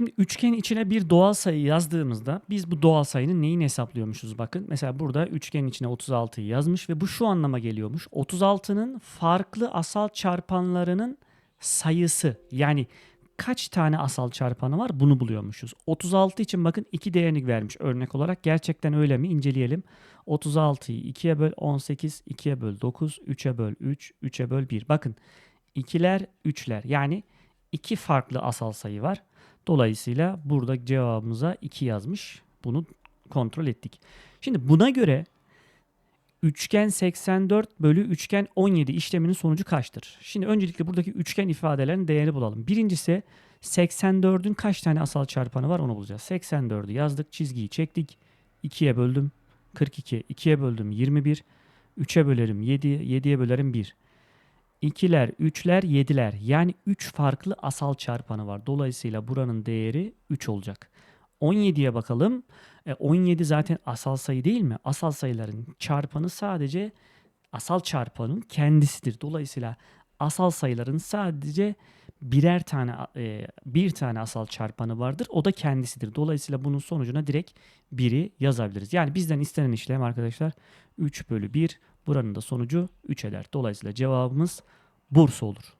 Şimdi üçgen içine bir doğal sayı yazdığımızda biz bu doğal sayının neyini hesaplıyormuşuz bakın. Mesela burada üçgenin içine 36'yı yazmış ve bu şu anlama geliyormuş. 36'nın farklı asal çarpanlarının sayısı yani kaç tane asal çarpanı var bunu buluyormuşuz. 36 için bakın iki değerini vermiş örnek olarak. Gerçekten öyle mi? İnceleyelim. 36'yı 2'ye böl 18, 2'ye böl 9, 3'e böl 3, 3'e böl 1. Bakın ikiler, üçler yani iki farklı asal sayı var. Dolayısıyla burada cevabımıza 2 yazmış. Bunu kontrol ettik. Şimdi buna göre üçgen 84 bölü üçgen 17 işleminin sonucu kaçtır? Şimdi öncelikle buradaki üçgen ifadelerin değerini bulalım. Birincisi 84'ün kaç tane asal çarpanı var onu bulacağız. 84'ü yazdık, çizgiyi çektik. 2'ye böldüm 42, 2'ye böldüm 21, 3'e bölerim 7, 7'ye bölerim 1. İkiler, üçler, yediler. Yani 3 farklı asal çarpanı var. Dolayısıyla buranın değeri 3 olacak. 17'ye bakalım. E, 17 zaten asal sayı değil mi? Asal sayıların çarpanı sadece asal çarpanın kendisidir. Dolayısıyla asal sayıların sadece birer tane e, bir tane asal çarpanı vardır. O da kendisidir. Dolayısıyla bunun sonucuna direkt 1'i yazabiliriz. Yani bizden istenen işlem arkadaşlar 3 bölü 1. Buranın da sonucu 3 eder. Dolayısıyla cevabımız Bursa olur.